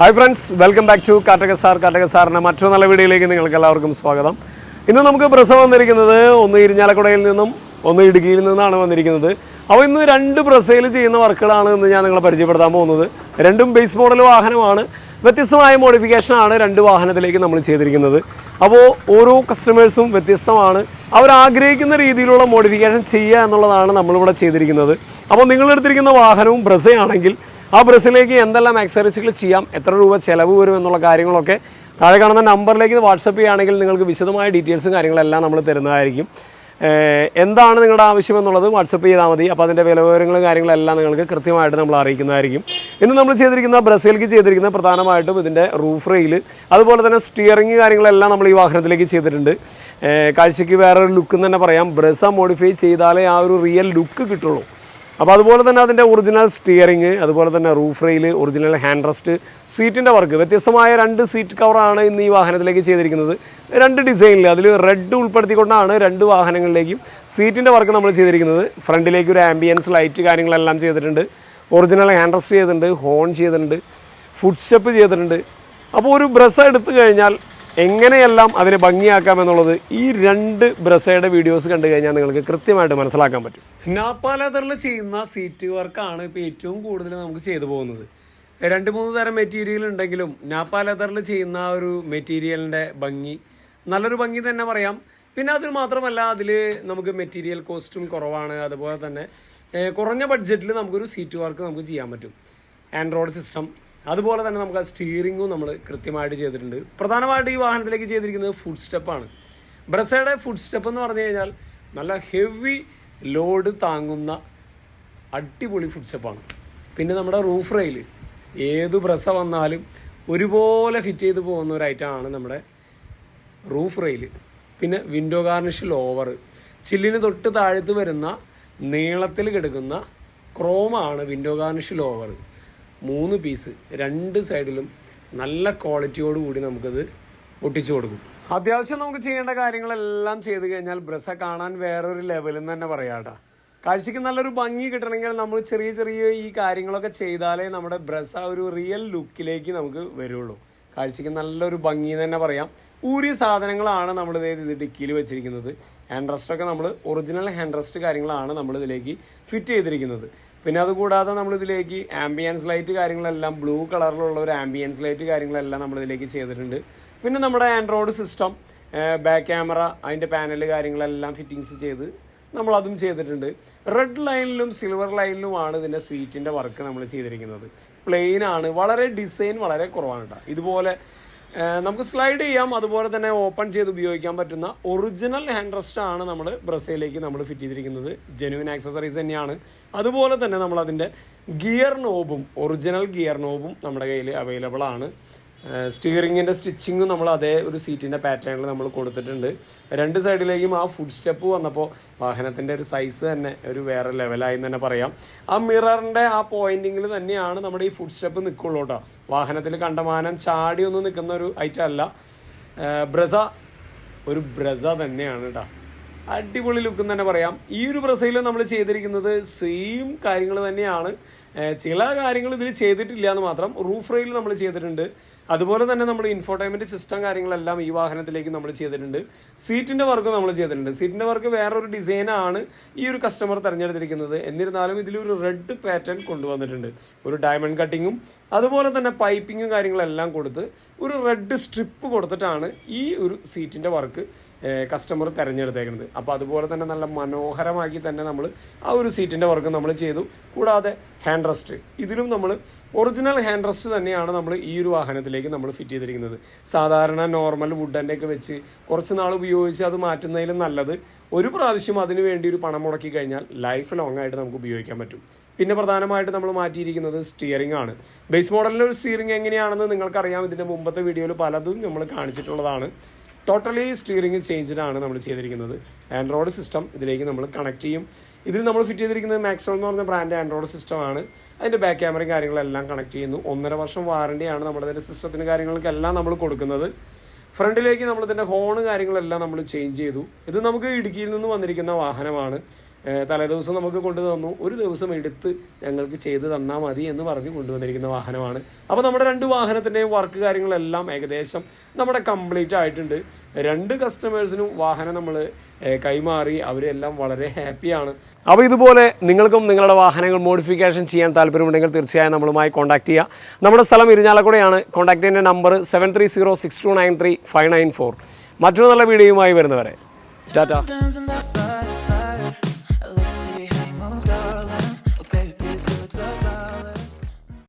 Hi friends welcome back to Kattaka sir Kattaka സാറിന്റെ മറ്റൊരു നല്ല വീഡിയോയിലേക്ക് നിങ്ങൾക്ക് എല്ലാവർക്കും സ്വാഗതം. ഇന്ന് നമുക്ക് പ്രസവം വന്നിരിക്കുന്നത് ഒന്ന് ഇരിഞ്ഞാലക്കുടയിൽ നിന്നും ഒന്ന് ഇടുക്കിയിൽ നിന്നാണ് വന്നിരിക്കുന്നത്. അപ്പോൾ ഇന്ന് രണ്ട് പ്രസയിൽ ചെയ്യുന്ന വർക്കുകളാണ് ഇന്ന് ഞാൻ നിങ്ങളെ പരിചയപ്പെടുത്താൻ പോകുന്നത്. രണ്ടും ബേസ് മോഡൽ വാഹനമാണ്. വ്യത്യസ്തമായ മോഡിഫിക്കേഷനാണ് രണ്ട് വാഹനത്തിലേക്ക് നമ്മൾ ചെയ്തിരിക്കുന്നത്. അപ്പോൾ ഓരോ കസ്റ്റമേഴ്സും വ്യത്യസ്തമാണ്. അവർ ആഗ്രഹിക്കുന്ന രീതിയിലുള്ള മോഡിഫിക്കേഷൻ ചെയ്യുക എന്നുള്ളതാണ് നമ്മളിവിടെ ചെയ്തിരിക്കുന്നത്. അപ്പോൾ നിങ്ങളെടുത്തിരിക്കുന്ന വാഹനവും ബ്രസയാണെങ്കിൽ ആ ബ്രസ്സിലേക്ക് എന്തെല്ലാം ആക്സറീസുകൾ ചെയ്യാം? എത്ര രൂപ ചിലവ് വരും എന്നുള്ള കാര്യങ്ങളൊക്കെ താഴെ കാണുന്ന നമ്പറിലേക്ക് വാട്സപ്പ് ചെയ്യുകയാണെങ്കിൽ നിങ്ങൾക്ക് വിശദമായ ഡീറ്റെയിൽസും കാര്യങ്ങളെല്ലാം നമ്മൾ തരുന്നതായിരിക്കും. എന്താണ് നിങ്ങളുടെ ആവശ്യം എന്നുള്ളത് വാട്സപ്പ് ചെയ്താൽ മതി. അപ്പോൾ അതിന്റെ വില വിവരങ്ങളും കാര്യങ്ങളെല്ലാം നിങ്ങൾക്ക് കൃത്യമായിട്ട് നമ്മൾ അറിയിക്കുന്നതായിരിക്കും. ഇന്ന് നമ്മൾ ചെയ്തിരിക്കുന്ന ബ്രസീലിക്ക് ചെയ്തിരിക്കുന്ന പ്രധാനമായിട്ടും ഇതിന്റെ റൂഫ് റെയിൽ അതുപോലെ തന്നെ സ്റ്റിയറിംഗ് കാര്യങ്ങളെല്ലാം നമ്മൾ ഈ വാഹനത്തിലേക്ക് ചെയ്തിട്ടുണ്ട്. കാഴ്ചയ്ക്ക് വേറൊരു ലുക്ക് എന്ന് തന്നെ പറയാം. ബ്രസ മോഡിഫൈ ചെയ്താലേ ആ ഒരു റിയൽ ലുക്ക് കിട്ടുള്ളൂ. അപ്പോൾ അതുപോലെ തന്നെ അതിന്റെ ഒറിജിനൽ സ്റ്റിയറിങ് അതുപോലെ തന്നെ roof rail original hand rest സീറ്റിന്റെ വർക്ക് വ്യത്യസ്തമായ രണ്ട് സീറ്റ് കവറാണ് ഇന്ന് ഈ വാഹനത്തിലേക്ക് ചെയ്തിരിക്കുന്നത്. രണ്ട് ഡിസൈനിൽ അതിൽ റെഡ് ഉൾപ്പെടുത്തിക്കൊണ്ടാണ് രണ്ട് വാഹനങ്ങളിലേക്കും സീറ്റിന്റെ വർക്ക് നമ്മൾ ചെയ്തിരിക്കുന്നത്. ഫ്രണ്ടിലേക്ക് ഒരു ആംബിയൻസ് ലൈറ്റ് കാര്യങ്ങളെല്ലാം ചെയ്തിട്ടുണ്ട്. ഒറിജിനൽ ഹാൻഡ് റെസ്റ്റ് ചെയ്തിട്ടുണ്ട് ഹോൺ ചെയ്തിട്ടുണ്ട് ഫുഡ് സ്റ്റെപ്പ് ചെയ്തിട്ടുണ്ട്. അപ്പോൾ ഒരു ബ്രസ് എടുത്തു കഴിഞ്ഞാൽ എങ്ങനെയെല്ലാം അതിനെ ഭംഗിയാക്കാം എന്നുള്ളത് ഈ രണ്ട് ബ്രസയുടെ വീഡിയോസ് കണ്ടു കഴിഞ്ഞാൽ നിങ്ങൾക്ക് കൃത്യമായിട്ട് മനസ്സിലാക്കാൻ പറ്റും. നാപ്പ ചെയ്യുന്ന സീറ്റ് വർക്കാണ് ഇപ്പോൾ ഏറ്റവും കൂടുതൽ നമുക്ക് ചെയ്തു പോകുന്നത്. രണ്ട് മൂന്ന് തരം മെറ്റീരിയൽ ഉണ്ടെങ്കിലും നാപ്പ ചെയ്യുന്ന ഒരു മെറ്റീരിയലിന്റെ ഭംഗി നല്ലൊരു ഭംഗി തന്നെ പറയാം. പിന്നെ അതിന് മാത്രമല്ല അതിൽ നമുക്ക് മെറ്റീരിയൽ കോസ്റ്റും കുറവാണ്. അതുപോലെ തന്നെ കുറഞ്ഞ ബഡ്ജറ്റിൽ നമുക്കൊരു സീറ്റ് വർക്ക് നമുക്ക് ചെയ്യാൻ പറ്റും. ആൻഡ്രോയിഡ് സിസ്റ്റം അതുപോലെ തന്നെ നമുക്ക് ആ സ്റ്റീറിങ്ങും നമ്മൾ കൃത്യമായിട്ട് ചെയ്തിട്ടുണ്ട്. പ്രധാനമായിട്ട് ഈ വാഹനത്തിലേക്ക് ചെയ്തിരിക്കുന്നത് ഫുഡ് സ്റ്റെപ്പാണ് ബ്രസയുടെ ഫുഡ് സ്റ്റെപ്പ് എന്ന് പറഞ്ഞു കഴിഞ്ഞാൽ നല്ല ഹെവി ലോഡ് താങ്ങുന്ന അടിപൊളി ഫുഡ് സ്റ്റെപ്പാണ് പിന്നെ നമ്മുടെ റൂഫ് റെയിൽ ഏത് ബ്രസ വന്നാലും ഒരുപോലെ ഫിറ്റ് ചെയ്ത് പോകുന്ന ഒരു ഐറ്റമാണ് നമ്മുടെ റൂഫ് റെയിൽ പിന്നെ വിൻഡോ ഗാർണിഷ് ലോവർ ചില്ലിന് തൊട്ട് താഴത്ത് വരുന്ന നീളത്തിൽ കിടക്കുന്ന ക്രോമാണ് വിൻഡോ ഗാർണിഷ് ലോവർ മൂന്ന് പീസ് രണ്ട് സൈഡിലും നല്ല ക്വാളിറ്റിയോട് കൂടി നമുക്കത് ഒട്ടിച്ചു കൊടുക്കും. അത്യാവശ്യം നമുക്ക് ചെയ്യേണ്ട കാര്യങ്ങളെല്ലാം ചെയ്ത് കഴിഞ്ഞാൽ ബ്രസ കാണാൻ വേറൊരു ലെവലിൽ നിന്ന് തന്നെ പറയാട്ടോ. കാഴ്ചയ്ക്ക് നല്ലൊരു ഭംഗി കിട്ടണമെങ്കിൽ നമ്മൾ ചെറിയ ചെറിയ ഈ കാര്യങ്ങളൊക്കെ ചെയ്താലേ നമ്മുടെ ബ്രസ ഒരു റിയൽ ലുക്കിലേക്ക് നമുക്ക് വരുള്ളൂ. കാഴ്ചയ്ക്ക് നല്ലൊരു ഭംഗി തന്നെ പറയാം. ഊരിയ സാധനങ്ങളാണ് നമ്മൾ ഇത് ഡിക്കിയിൽ വെച്ചിരിക്കുന്നത്. ഹാൻഡ് റെസ്റ്റൊക്കെ നമ്മൾ ഒറിജിനൽ ഹാൻഡ് റെസ്റ്റ് കാര്യങ്ങളാണ് നമ്മൾ ഇതിലേക്ക് ഫിറ്റ് ചെയ്തിരിക്കുന്നത്. പിന്നെ അതുകൂടാതെ നമ്മളിതിലേക്ക് ആംബിയൻസ് ലൈറ്റ് കാര്യങ്ങളെല്ലാം ബ്ലൂ കളറിലുള്ള ഒരു ആംബിയൻസ് ലൈറ്റ് കാര്യങ്ങളെല്ലാം നമ്മളിതിലേക്ക് ചെയ്തിട്ടുണ്ട്. പിന്നെ നമ്മുടെ ആൻഡ്രോയിഡ് സിസ്റ്റം ബാക്ക് ക്യാമറ അതിന്റെ പാനൽ കാര്യങ്ങളെല്ലാം ഫിറ്റിങ്സ് ചെയ്ത് നമ്മളതും ചെയ്തിട്ടുണ്ട്. റെഡ് ലൈനിലും സിൽവർ ലൈനിലുമാണ് ഇതിന്റെ സ്വീറ്റിന്റെ വർക്ക് നമ്മൾ ചെയ്തിരിക്കുന്നത്. പ്ലെയിനാണ് വളരെ ഡിസൈൻ വളരെ കുറവാണ് കേട്ടോ ഇതുപോലെ നമുക്ക് സ്ലൈഡ് ചെയ്യാം. അതുപോലെ തന്നെ ഓപ്പൺ ചെയ്ത് ഉപയോഗിക്കാൻ പറ്റുന്ന ഒറിജിനൽ ഹാൻഡ് റെസ്റ്റ് ആണ് നമ്മൾ ബ്രസയിലേക്ക് നമ്മൾ ഫിറ്റ് ചെയ്തിരിക്കുന്നത്. ജെനുവിൻ ആക്സസറീസ് തന്നെയാണ്. അതുപോലെ തന്നെ നമ്മൾ അതിന്റെ ഗിയർ നോബും ഒറിജിനൽ ഗിയർ നോബും നമ്മുടെ കയ്യിൽ അവൈലബിൾ ആണ്. സ്റ്റിയറിങ്ങിന്റെ സ്റ്റിച്ചിങ്ങും നമ്മൾ അതേ ഒരു സീറ്റിന്റെ പാറ്റേണിൽ നമ്മൾ കൊടുത്തിട്ടുണ്ട്. രണ്ട് സൈഡിലേക്കും ആ ഫുഡ് സ്റ്റെപ്പ് വന്നപ്പോൾ വാഹനത്തിന്റെ ഒരു സൈസ് തന്നെ ഒരു വേറെ ലെവലായി തന്നെ പറയാം. ആ മിററിന്റെ ആ പോയിന്റിങ്ങിൽ തന്നെയാണ് നമ്മുടെ ഈ ഫുഡ് സ്റ്റെപ്പ് നിൽക്കുള്ളൂ കേട്ടോ വാഹനത്തിൽ കണ്ടമാനം ചാടി നിൽക്കുന്ന ഒരു ഐറ്റം അല്ല. ബ്രസ ഒരു ബ്രസ തന്നെയാണ് കേട്ടോ അടിപൊളി ലുക്ക് തന്നെ പറയാം. ഈ ഒരു ബ്രസയിൽ നമ്മൾ ചെയ്തിരിക്കുന്നത് സെയിം കാര്യങ്ങൾ തന്നെയാണ്. ചില കാര്യങ്ങൾ ഇതിൽ ചെയ്തിട്ടില്ല എന്ന് മാത്രം റൂഫ് റെയിൽ നമ്മൾ ചെയ്തിട്ടുണ്ട്. അതുപോലെ തന്നെ നമ്മൾ ഇൻഫോർടൈൻമെന്റ് സിസ്റ്റം കാര്യങ്ങളെല്ലാം ഈ വാഹനത്തിലേക്ക് നമ്മൾ ചെയ്തിട്ടുണ്ട്. സീറ്റിന്റെ വർക്ക് നമ്മൾ ചെയ്തിട്ടുണ്ട്. സീറ്റിന്റെ വർക്ക് വേറൊരു ഡിസൈനാണ് ഈ ഒരു കസ്റ്റമർ തിരഞ്ഞെടുത്തിരിക്കുന്നത്. എന്നിരുന്നാലും ഇതിലൊരു റെഡ് പാറ്റേൺ കൊണ്ടുവന്നിട്ടുണ്ട്. ഒരു ഡയമണ്ട് കട്ടിങ്ങും അതുപോലെ തന്നെ പൈപ്പിങ്ങും കാര്യങ്ങളെല്ലാം കൊടുത്ത് ഒരു റെഡ് സ്ട്രിപ്പ് കൊടുത്തിട്ടാണ് ഈ ഒരു സീറ്റിന്റെ വർക്ക് കസ്റ്റമർ തിരഞ്ഞെടുത്തേക്കുന്നത് അപ്പോൾ അതുപോലെ തന്നെ നല്ല മനോഹരമാക്കി തന്നെ നമ്മൾ ആ ഒരു സീറ്റിന്റെ വർക്ക് നമ്മൾ ചെയ്തു. കൂടാതെ ഹാൻഡ് റെസ്റ്റ് ഇതിലും നമ്മൾ ഒറിജിനൽ ഹാൻഡ് റെസ്റ്റ് തന്നെയാണ് നമ്മൾ ഈ ഒരു വാഹനത്തിലേക്ക് നമ്മൾ ഫിറ്റ് ചെയ്തിരിക്കുന്നത്. സാധാരണ നോർമൽ വുഡന്റെ ഒക്കെ വെച്ച് കുറച്ച് നാൾ ഉപയോഗിച്ച് അത് മാറ്റുന്നതിലും നല്ലത്. ഒരു പ്രാവശ്യം അതിന് വേണ്ടി ഒരു പണം മുടക്കി കഴിഞ്ഞാൽ ലൈഫ് ലോങ് ആയിട്ട് നമുക്ക് ഉപയോഗിക്കാൻ പറ്റും. പിന്നെ പ്രധാനമായിട്ട് നമ്മൾ മാറ്റിയിരിക്കുന്നത് സ്റ്റിയറിംഗ് ആണ്. ബേസ് മോഡലിന്റെ ഒരു സ്റ്റിയറിംഗ് എങ്ങനെയാണെന്ന് നിങ്ങൾക്കറിയാം. ഇതിന്റെ മുമ്പത്തെ വീഡിയോയിൽ പലതും നമ്മൾ കാണിച്ചിട്ടുള്ളതാണ്. ടോട്ടലി സ്റ്റിയറിംഗ് ചേഞ്ചിനാണ് നമ്മൾ ചെയ്തിരിക്കുന്നത്. ആൻഡ്രോയിഡ് സിസ്റ്റം ഇതിലേക്ക് നമ്മൾ കണക്ട് ചെയ്യും. ഇതിൽ നമ്മൾ ഫിറ്റ് ചെയ്തിരിക്കുന്നത് മാക്സോൾ എന്ന് പറഞ്ഞ ബ്രാൻഡ് ആൻഡ്രോയിഡ് സിസ്റ്റമാണ് അതിന്റെ ബാക്ക് ക്യാമറയും കാര്യങ്ങളെല്ലാം കണക്ട് ചെയ്യുന്നു. ഒന്നര വർഷം വാറണ്ടിയാണ് നമ്മുടെ സിസ്റ്റത്തിന് കാര്യങ്ങൾക്കെല്ലാം നമ്മൾ കൊടുക്കുന്നത്. ഫ്രണ്ടിലേക്ക് നമ്മൾ ഇതിന്റെ ഹോണ് കാര്യങ്ങളെല്ലാം നമ്മൾ ചേഞ്ച് ചെയ്തു. ഇത് നമുക്ക് ഇടുക്കിയിൽ നിന്ന് വന്നിരിക്കുന്ന വാഹനമാണ്. തലേദിവസം നമുക്ക് കൊണ്ടു തന്നു ഒരു ദിവസം എടുത്ത് ഞങ്ങൾക്ക് ചെയ്ത് തന്നാൽ മതി എന്ന് പറഞ്ഞ് കൊണ്ടുവന്നിരിക്കുന്ന വാഹനമാണ്. അപ്പോൾ നമ്മുടെ രണ്ട് വാഹനത്തിന്റെയും വർക്ക് കാര്യങ്ങളെല്ലാം ഏകദേശം നമ്മുടെ കംപ്ലീറ്റ് ആയിട്ടുണ്ട്. രണ്ട് കസ്റ്റമേഴ്സിനും വാഹനം നമ്മൾ കൈമാറി. അവരെല്ലാം വളരെ ഹാപ്പിയാണ് അപ്പോൾ ഇതുപോലെ നിങ്ങൾക്കും നിങ്ങളുടെ വാഹനങ്ങൾ മോഡിഫിക്കേഷൻ ചെയ്യാൻ താല്പര്യമുണ്ടെങ്കിൽ തീർച്ചയായും നമ്മളുമായി കോൺടാക്ട് ചെയ്യുക നമ്മുടെ സ്ഥലം ഇരിഞ്ഞാലക്കുടയാണ്. കോൺടാക്ട് ചെയ്യുന്ന number seven three zero six two nine three five nine four മറ്റൊരു നല്ല വീഡിയോയുമായി വരുന്നവരെ. ടാറ്റ.